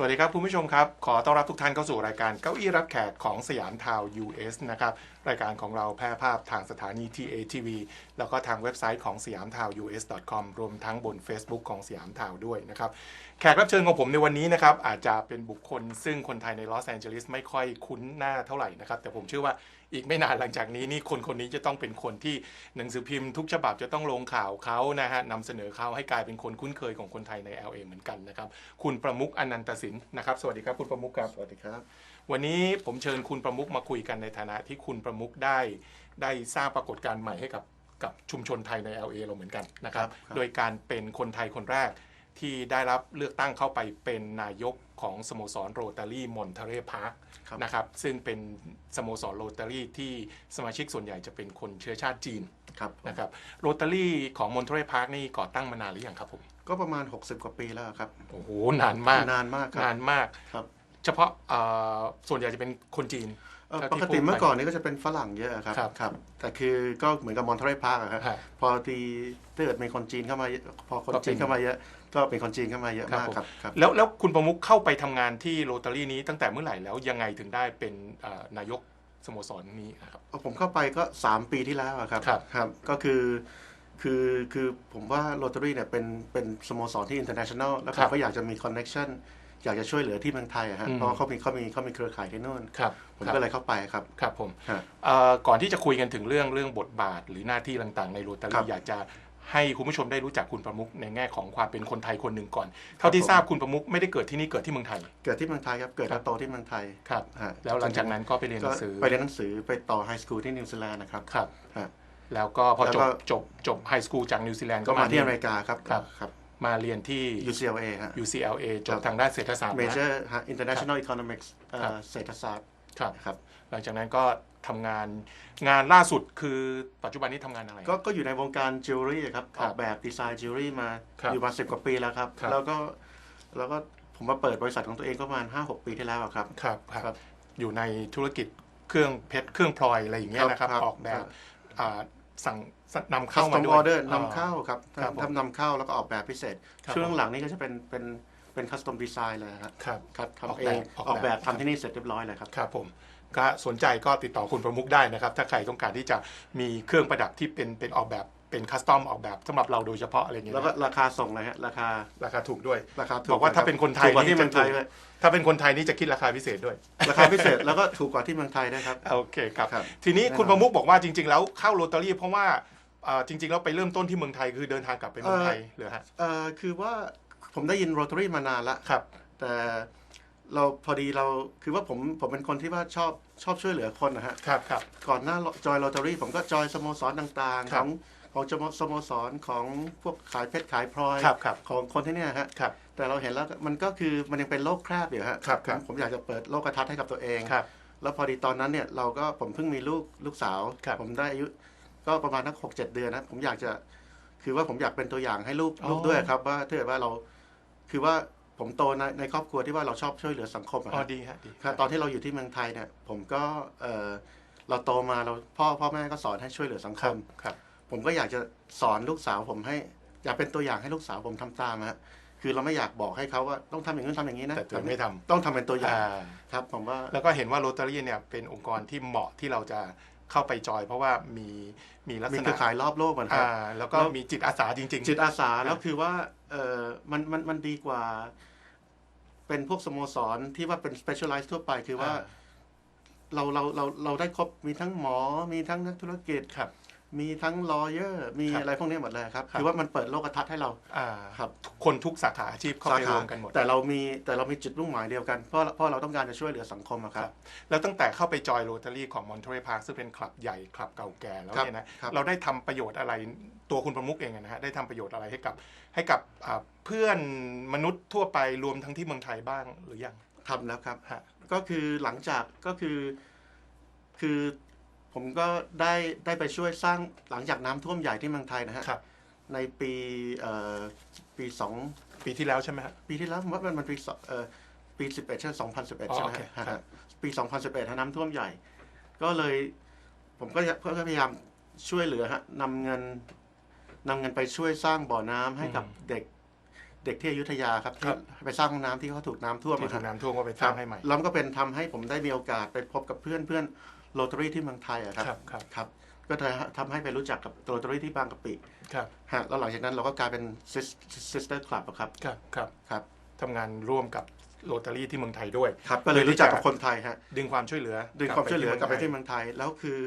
สวัสดีครับคุณผู้ชมครับ ขอต้อนรับทุกท่านเข้าสู่รายการเก้าอี้รับแขกของสยามทาว US นะครับ รายการของเราแพร่ภาพทางสถานี TATV แล้วก็ทางเว็บไซต์ของสยามทาว US com รวมทั้งบน Facebook ของสยามทาวด้วยนะครับ แขกรับเชิญของผมในวันนี้นะครับ อาจจะเป็นบุคคลซึ่งคนไทยในลอสแอนเจลิสไม่ค่อยคุ้นหน้าเท่าไหร่นะครับ แต่ผมเชื่อว่า อีกไม่นานหลังจากนี้นี่คนคนนี้จะต้องเป็นคนที่หนังสือพิมพ์ทุกฉบับจะต้องลงข่าวเขานะฮะนำเสนอเขาให้กลายเป็นคนคุ้นเคยของคนไทยใน LA เหมือนกันนะครับคุณประมุกอนันตสินนะครับสวัสดีครับคุณประมุกครับ สวัสดีครับ วันนี้ผมเชิญคุณประมุกมาคุยกันในฐานะที่คุณประมุกได้ ได้สร้างปรากฏการณ์ใหม่ให้กับกับชุมชนไทยใน LA เราเหมือนกันนะครับ ครับ โดยการเป็นคนไทยคนแรกที่ได้รับเลือกตั้งเข้าไปเป็นนายก ของสโมสรโรตารี่มอนเทเรพาร์คครับนะครับซึ่งเป็นสโมสรโรตารี่ที่สมาชิกส่วนใหญ่จะเป็นคนเชื้อชาติจีนครับนะครับโรตารี่ของมอนเทเรพาร์คนี่ก่อตั้งมานานหรือยังครับผมก็ประมาณ 60 กว่าปีแล้วครับโอ้โหนานมากนานมากครับนานมากครับเฉพาะเอ่อส่วนใหญ่จะเป็นคนจีนเอ่อเท่าปที่กติพูดไปเมื่อก่อนนี้ก็จะเป็นฝรั่งเยอะครับครับครับแต่คือก็เหมือนกับมอนทร e พาร์คครับฮะพอทีถ้าเกิดมีคนจีนเข้ามาเยอะพอคนก็เป็นจีนเข้ามาเยอะ ก็เป็นคนจีนเข้ามาเยอะมากผมครับครับแล้วแล้วคุณประมุขเข้าไปทำงานที่โรตารี่นี้ตั้งแต่เมื่อไหร่แล้วยังไงถึงได้เป็นเอ่อนายกสโมสรนี้ครับ ผมเข้าไปก็ 3 ปีที่แล้วอะครับครับ ครับก็คือคือคือผมว่าโรตารี่เนี่ยเป็นเป็นสโมสรที่ international แล้วผมก็อยากจะมี connection อยากจะช่วยเหลือที่เมืองไทยอะฮะอืม เพราะว่าเขามีเขามีเขามีเครือข่ายที่นู่นครับผมครับก็เลยเข้าไปครับ ครับผมฮะเอ่อก่อนที่จะคุยกันถึงเรื่องเรื่องบทบาทหรือหน้าที่ต่างๆ ในโรตาครัรี่บ อยากจะ ให้คุณผู้ชมได้รู้จักคุณประมุขในแง่ของความเป็นคนไทยคนหนึ่งก่อน เท่าที่ทราบคุณประมุขไม่ได้เกิดที่นี่เกิดที่เมืองไทย เกิดที่เมืองไทยครับ เกิดครัและบโตที่เมืองไทยครับฮะแล้วหลังจากนั้นก็ไปเรียนหก็นังสือ ไปเรียนหนังสือไปต่อไฮสคูลที่นิวซีแลนด์นะครับครับฮะแล้วก็พอแล้วจก็บจบจบไฮสคูลจากนิวซีแลนด์ก็ก็มามาที่อเมริกาครับครับครับมาเรียนที่ UCLA ฮะ UCLA จครับบทางด้านเศรษฐศาสตร์นะ Major ฮะ International Economics เอ่อครับเศรษฐศาสตร์ครับครับหลังจากนั้นก็ ทำงาน งานล่าสุดคือปัจจุบันนี้ทำงานอะไร ก็ก็อยู่ในวงการจิวเวลรี่ครับครัอบอกแบบดีไซน์จิวเวลรี่มาครับอยู่มาสิบกว่าปีแล้วครับ ครับ แล้วก็แล้วก็ผมมาเปิดบริษัทของตัวเองก็ประมาณ5-6ปีที่แล้วอะครับ ครับคครัรับบอยู่ในธุรกิจเครื่องเพชรเครื่องพลอยอะไรอย่างเงี้ยนะครับครับออกแบครับบ อ่าสั่งสั่งนำเข้ามา Custom ด้วย Order นำเข้าครับครับผมทำนำเข้าแล้วก็ออกแบบพิเศษ ครับ ช่วงหลังนี้ก็จะเป็นเป็นเป็นคัสตอมดีไซน์เลยครับครับครับออกทำเอแบบงออกออกแบแบบบทำที่นี่เสร็จเรียบร้อยเลยครับ ครับผม ก็สนใจก็ติดต่อคุณประมุกได้นะครับ ถ้าใครต้องการที่จะมีเครื่องประดับที่เป็นเป็นออกแบบเป็นคัสตอมออกแบบสำหรับเราโดยเฉพาะอะไรอย่างเงี้ยแล้วก็ราคาส่งเลยฮะราคาราคาถูกด้วยราคาถูบอกว่าถ้าเป็นคนไทยถูกกว่าที่นี่เมืองไทยจะถูกเลยถ้าเป็นคนไทยนี่จะคิดราคาพิเศษด้วย ราคาพิเศษแล้วก็ถูกกว่าที่เมืองไทยด้วยครับโอเคครับครับทีนี้แน่นอนคุณประมุกบอกว่าจริง ๆ แล้วเข้าโรตารี่เพราะว่าอ่าจริงๆแล้วไปเริ่มต้นที่เมืองไทยคือเดินทางกลับไปเมืองไทยเหรือฮะเอ่อคือว่าผมได้ยินโรตารี่มานานละครับ แต่ เราพอดีเราคือว่าผมผมเป็นคนที่ว่าชอบชอบช่วยเหลือคนนะฮะครับครับ ก่อนหน้าจอยโรตารี่ผมก็จอยสโมสรต่างๆ คขรัอบงของสโมสโมสรของพวกขายเพชรขายพลอยครับครับของคนที่เนี่ยฮะครับแต่เราเห็นแล้วมันก็คือมันยังเป็นโลกแคบอยู่ฮะครับครับ ผมผมอยากจะเปิดโลกทัศน์ให้กับตัวเอง ครับ แล้วพอดีตอนนั้นเนี่ยเราก็ผมเพิ่งมีลูกลูกสาว ครับผมได้อายุก็ประมาณนักหกเจ็ดเดือนนะผมอยากจะ คือว่าผมอยากเป็นตัวอย่างให้ลูกอ๋อ ลูกด้วยครับ ว่าถ้าเกิดว่าเราคือว่า ผมโตในในครอบครัวที่ว่าเราชอบช่วยเหลือสังคมอะอ๋อฮะดีฮะดีครับตอนที่เราอยู่ที่เมืองไทยเนี่ยผมก็เออเราโตมาเราพ่อพ่อแม่ก็สอนให้ช่วยเหลือสังคครับมครับ ผมก็อยากจะสอนลูกสาวผมให้ อยากเป็นตัวอย่างให้ลูกสาวผมทำตามฮะคือเราไม่อยากบอกให้เขาว่าต้องทำอย่างนู้นทำอย่างนี้นะแต่ตัวเองไม่ทำ ต้องทำเป็นตัวอย่างอ่า ครับ ผมว่า แล้วก็เห็นว่าโรตารี่เนี่ยเป็นองค์กรที่เหมาะที่เราจะเข้าไปจอย เพราะว่ามีมีลักมีษเครืณะอข่ายรอบโลกเหมือนกัน อ่าแล้วก็แล้ว มีจิตอาสาจริงจิตอาสาแล้วคือว่าเออมันมันมันดีกว่า เป็นพวกสโมสรที่ว่าเป็น specialize ทั่วไปคือว่าอ่า เราเราเราเราได้ครบมีทั้งหมอมีทั้งนักธุรกิจครับ มีทั้ง lawyer มีครับอะไรพวกนี้หมดเลยครับครับคือว่ามันเปิดโลกทัศน์ให้เราอ่าครับคนทุกสาขาอาชีพเข้าไปรวมกันหมด แต่เรามีแต่เรามีจุดมุ่งหมายเดียวกันเพราะเพราะเราต้องการจะช่วยเหลือสังคมอะครับ แล้วตั้งแต่เข้าไปจอยโรตารี่ของมอน t ท e พาร์คซึ่งเป็นคลับใหญ่คลับเก่าแก่แล้วครับเนี่ยนะครับเราได้ทำประโยชน์อะไรตัวคุณประมุกเองอะนะฮะได้ทำประโยชน์อะไรให้กับให้กับอ่าเพื่อนมนุษย์ทั่วไปรวมทั้งที่เมืองไทยบ้างหรือยังทำแล้วครับฮะก็คือหลังจากก็คือคือ ผมก็ได้ได้ไปช่วยสร้างหลังจากน้ำท่วมใหญ่ที่เมืองไทยนะฮะครับ ในปีเอ่อปีสองปีที่แล้วใช่ไหมฮะ ปีที่แล้วผมว่ามันมันปีสองเอ่อปีสิบเอ็ดใช่สองพันสิบเอ็ดอ๋อใช่ไหมโอเคฮะครับปีสองพันสิบเอ็ดน้ำท่วมใหญ่ ก็เลยผมก็ก็พยายามช่วยเหลือฮะนำเงินนำเงินไปช่วยสร้างบ่อน้ำให้กับเด็กเด็กที่อยุธยาครับครัที่บไปสร้างห้องน้ำที่เขาถูกน้ำท่วมที่อะคถูรับกน้ำท่วมก็ไปสครัร้าบงให้ใหม่ แล้วมันก็เป็นทำให้ผมได้มีโอกาสไปพบกับเพื่อนเพื่อน โรตารี่ที่เมืองไทยอะครับครับครับ ครับก็ทำให้ไปรู้จักกับโรตารี่ที่บางกะปิครับฮะแล้วหลังจากนั้นเราก็กลายเป็น sister club อะครับครับครับครับทำงานร่วมกับโรตารี่ที่เมืองไทยด้วยครับก็เลยรู้จักกับคนไทยฮะดึงความช่วยเหลือ ดึงความช่วยเหลือกลับไปที่เมืองเมืองไทยแล้วคือ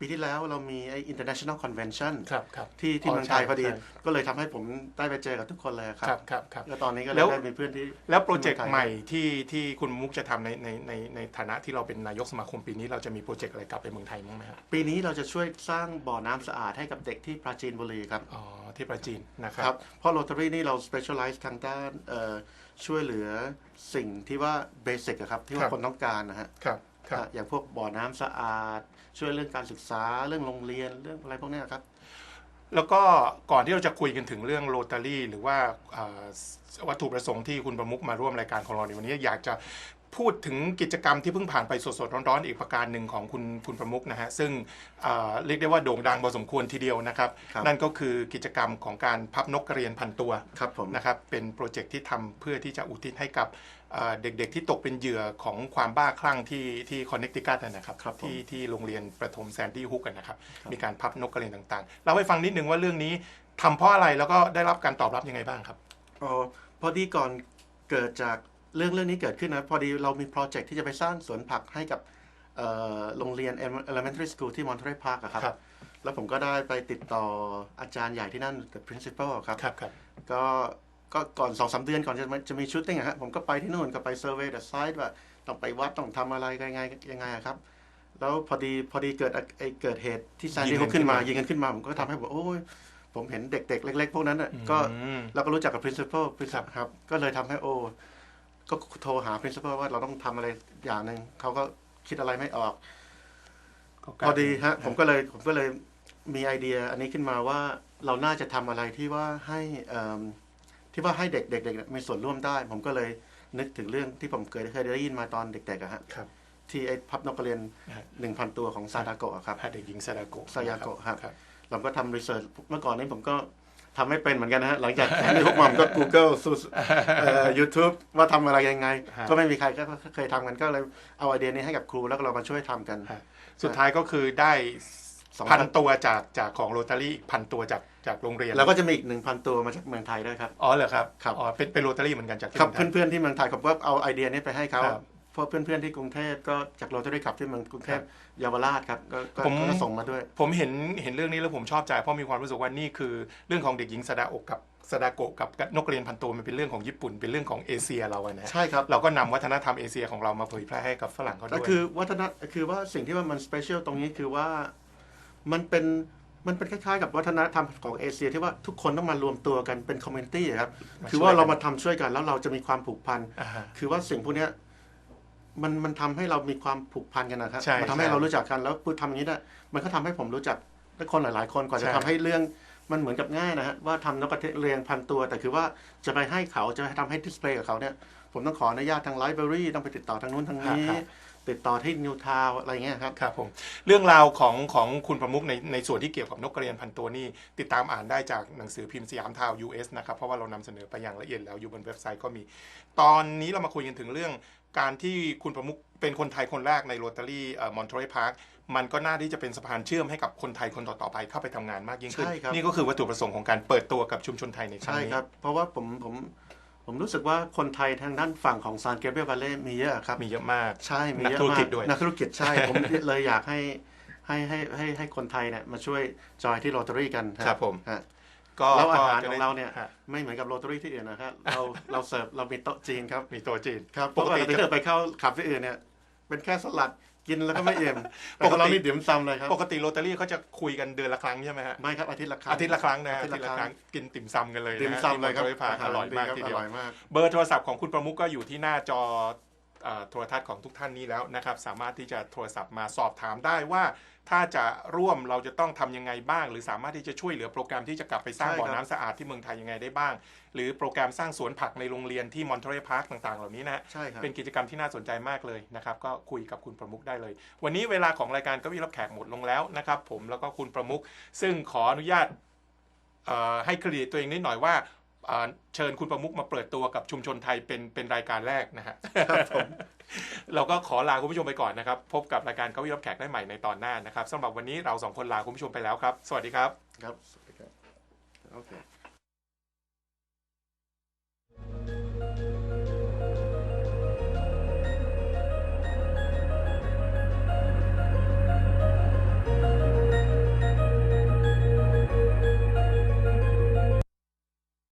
ปีที่แล้วเรามีไอ้ international convention ครับครับที่ที่อ๋อเมืองไทยใช่พอดี ใช่ก็เลยทำให้ผมได้ไปเจอกับทุกคนเลยคครัรับบครับครับ แล้วตอนนี้ก็เลแล้ยว ได้มีเพื่อนที่ แล้วโปรเจกต์ที่เมืองไทยใหม่ที่ที่คุณมุกจะทำในในในในฐานะที่เราเป็นนายกสมาคมปีนี้เราจะมีโปรเจกต์อะไรกลับไปเมืองไทยมั้างไหมครับปีนี้เราจะช่วยสร้างบ่อน้ำสะอาดให้กับเด็กที่ปราจีนบุรีครับอ๋อที่ประจีนนะคครัรับ บเพราะโรตารี่นี่เรา specialize ทางด้านเอ่อช่วยเหลือสิ่งที่ว่าเบสิกครับ ที่ครัว่าบ คนต้องการนะฮะ ครับ ครับอย่างพวกบ่อน้ำสะอาด ช่วยเรื่องการศึกษาเรื่องโรงเรียนเรื่องอะไรพวกนี้ครับ แล้วก็ก่อนที่เราจะคุยกันถึงเรื่องโรตารี่หรือว่าวัตถุประสงค์ที่คุณประมุกมาร่วมรายการของเราในวันนี้อยากจะ พูดถึงกิจกรรมที่เพิ่งผ่านไปสดๆร้อนๆอีกประการหนึ่งของคุณคุณประมุขนะฮะซึ่งเอ่อเรียกได้ว่าโด่งดังพอสมควรทีเดียวนะครับครับ นั่นก็คือกิจกรรมของการพับนกกระเรียนพันตัวครับผมนะครับเป็นโปรเจกต์ที่ทำเพื่อที่จะอุทิศให้กับเอ่อเด็กๆที่ตกเป็นเหยื่อของความบ้าคลั่งที่ที่คอนเนคติคัตนะครับครับผมที่ที่โรงเรียนประถมแซนดี้ฮุกกันนะครับมีการพับนกกระเรียนต่างๆ เราให้ฟังนิดนึงว่าเรื่องนี้ทำเพราะอะไรแล้วก็ได้รับการตอบรับยังไงบ้างครับอ๋อพอดีก่อนเกิดจาก เรื่องเรื่องนี้เกิดขึ้นนะ พอดีเรามีโปรเจกต์ที่จะไปสร้างสวนผักให้กับเอ่อโรงเรียน elementary school ที่ Monterey Park อะครับครับ แล้วผมก็ได้ไปติดต่ออาจารย์ใหญ่ที่นั่น the principal ครับครับครับก็ก็ก่อนสองสามเดือนก่อนจะมาจะมีชุดติ้งอะฮะผมก็ไปที่นู่นก็ไป survey the site ว่าต้องไปวัดต้องทำอะไรยังไงยังไงอะครับ แล้วพอดีพอดีเกิดอะไอเกิดเหตุที่ซานยิดี้งฮุกันกขึ้นมาขึ้นมา ยิงกันขึ้นมา ผมก็ทำให้ผมโอ้ยผมเห็นเด็กๆ เล็ก ๆ พวกนั้นอะก็อืมเราก็รู้จักกับ principal ครับครับ ก็เลยทำให้โอ้ ก็โทรหา principal ว่าเราต้องทำอะไรอย่างหนึ่งเขาก็คิดอะไรไม่ออกก็กพลาอยเป็นดีฮะ ผมก็เลยผมก็เลยมีไอเดีย อันนี้ขึ้นมาว่าเราน่าจะทำอะไรที่ว่าให้เอิ่มที่ว่าให้เด็กเด็กเด็กมีส่วนร่วมได้ ผมก็เลยนึกถึงเรื่องที่ผมเคยเคยได้ยินมาตอนเด็กๆอะฮะครับที่ไอ้พับนกกระเรียนฮะหนึ่งพันตัวของซาดาโกะครับฮะเด็กหญิงซาดาโกะซายาโกะครับครับเราก็ทำรีเสิร์ชเมื่อก่อนนี้ผมก็ ทำไม่เป็นเหมือนกันนะฮะหลังจากที่พวกมันก็ Google สูเอ่อ YouTube ว่าทำอะไรยังไงฮะก็ไม่มีใครก็ก็เคยทำกันก็เลยเอาไอเดียนี้ให้กับครูแล้วก็เรามาช่วยทำกันฮะสุดท้ายก็คือได้สองพันพันตัวจากจากของโรตารี่พันตัวจากจากโรงเรียน แล้วก็จะมีอีกหนึ่งพันตัวมาจากเมืองไทยด้วยครับ อ๋อเหรอครับครับอ๋อเป็นเป็นโรตารี่เหมือนกันจากที่ครับเมืองไทยเพื่อนๆที่เมืองไทยผมก็เอาไอเดียนี้ไปให้เขาครับเพราะเพื่อนๆที่กรุงเทพก็จากโรตารี่ขับที่เมืองกรุงเทพเยาวราชครับก็ก็ผม ก็ส่งมาด้วย ผมเห็นเห็นเรื่องนี้แล้วผมชอบใจเพราะมีความรู้สึกว่านี่คือเรื่องของเด็กหญิงซาดาโอกกับซาดาโกะกับนกกระเรียนพันตัวมันเป็นเรื่องของญี่ปุ่นเป็นเรื่องของเอเชียเราอะนะใช่ครับ เราก็นำวัฒนธรรมเอเชียของเรามาเผยแพร่ให้กับฝรั่งเขาด้ก็วยคือวัฒนคือว่าสิ่งที่ว่ามันสเปเชียลตรงนี้คือว่ามันเป็นมันเป็นคล้ายๆ กับวัฒนธรรมของเอเชียที่ว่าทุกคนต้องมารวมตัวกันเป็นคอมมูนิตี้ครับมาช่วยคือว่ากันเรามาทำช่วยกันแล้วเราจะมีความผูกพัน อ่าฮะ คือว่าสิ่งพวกเนี้ย มันมันทำให้เรามีความผูกพันกันนะครับใช่มัทำให้ใช่เรารู้จักกันแล้วพูดทำอย่างนี้ได้มันก็ทำให้ผมรู้จักและคนหลาย ๆ คนกว่าจะใช่ ทำให้เรื่องมันเหมือนกับง่ายนะฮะว่าทำนกกระเรียนพันตัว แต่คือว่าจะไปให้เขาจะไปทำให้ดิสเพลย์กับเขาเนี่ยผมต้องขออนุญาตทางไลบรารีต้องไปติดต่อทางนู้นทางนี้ครับติดต่อที่นิวทาวอะไรเงี้ยครับ ครับผมเรื่องราวของของคุณประมุขในในส่วนที่เกี่ยวกับนกกระเรียนพันตัวนี่ติดตามอ่านได้จากหนังสือพิมพ์สยามทาว US นะครับ เพราะว่าเรานำเสนอไปอย่างละเอียดแล้วอยู่บนเว็บไซต์ก็มี ตอนนี้เรามาคุยกันถึงเรื่อง การที่คุณประมุขเป็นคนไทยคนแรกในโรตารี่มอนทรีพาร์คมันก็น่าที่จะเป็นสะพานเชื่อมให้กับคนไทยคนต่อๆไปเข้าไปทำงานมากยิ่งขึ้นใช่ครับนี่ก็คือวัตถุประสงค์ของการเปิดตัวกับชุมชนไทยในครั้งใช่นี้ครับ เพราะว่าผมผมผมรู้สึกว่าคนไทยทางด้านฝั่งของซานเกเบรียลวาเล่มีเยอะครับ มีเยอะมาก ใช่ มีนักเยอะธุรมากิจกด้วยนักธุรกิจใช่ ผมเลยอยากให้ให้ให้ให้ให้คนไทยเนี่ยมาช่วยจอยที่โรตารี่กันฮะครับผมฮะ ก็แล้วอาหารก็จะขอได้งเราเนี่ยฮะไม่เหมือนกับโรตารี่ที่อื่นนะครับเราเราเสิร์ฟเรามีโต๊ะจีนครับมีตัวจีนครับปปกกติติจะถ้าเกิดไปเข้าขับที่อื่นเนี่ยเป็นแค่สลัดกินแล้วก็ไม่เอี่ยมปกติแต่ของเรานี่ดื่มซำเลยครับปกติโรตารี่เขาจะคุยกันเดือนละครั้งใช่ไหมฮะไม่ครับอาทิตย์ละครั้งอาทิตย์ละครั้งนะฮะอาอาทิทิตตย์ย์ละละคครั้รั้งงกินติ่มซำกันเลยนะดื่มฮะซำเลยครับที่มอทพาร์คอร่อยมากทีอเดียวร่อยมากเบอร์โทรศัพท์ของคุณประมุกก็อยู่ที่หน้าจอเอ่อ โทรทัศน์ของทุกท่านนี้แล้วนะครับ สามารถที่จะโทรศัพท์มาสอบถามได้ว่า ถ้าจะร่วมเราจะต้องทำยังไงบ้าง หรือสามารถที่จะช่วยเหลือโปรแกรมที่จะกลับไปสร้างใช่บ่อครับน้ำสะอาดที่เมืองไทยยังไงได้บ้าง หรือโปรแกรมสร้างสวนผักในโรงเรียนที่มอนทรีพาร์คต่างๆ เหล่านี้นะฮะใช่ครับเป็นกิจกรรมที่น่าสนใจมากเลยนะครับ ก็คุยกับคุณประมุกได้เลย วันนี้เวลาของรายการเก็วิรับแขกหมดลงแล้วนะครับ ผมแล้วก็คุณประมุกซึ่งขออนุญาตเอ่อให้เครดิตตัวเองนิดหน่อยว่า เอ่อเชิญคุณประมุกมาเปิดตัวกับชุมชนไทยเป็นเป็นรายการแรกนะฮะครับผมเราก็ขอลาคุณผู้ชมไปก่อนนะครับ พบกับรายการเก้าอี้รับแขกได้ใหม่ในตอนหน้านะครับสำหรับวันนี้เราสองคนลาคุณผู้ชมไปแล้วครับ สวัสดีครับ ครับสวัสดีครับโอเค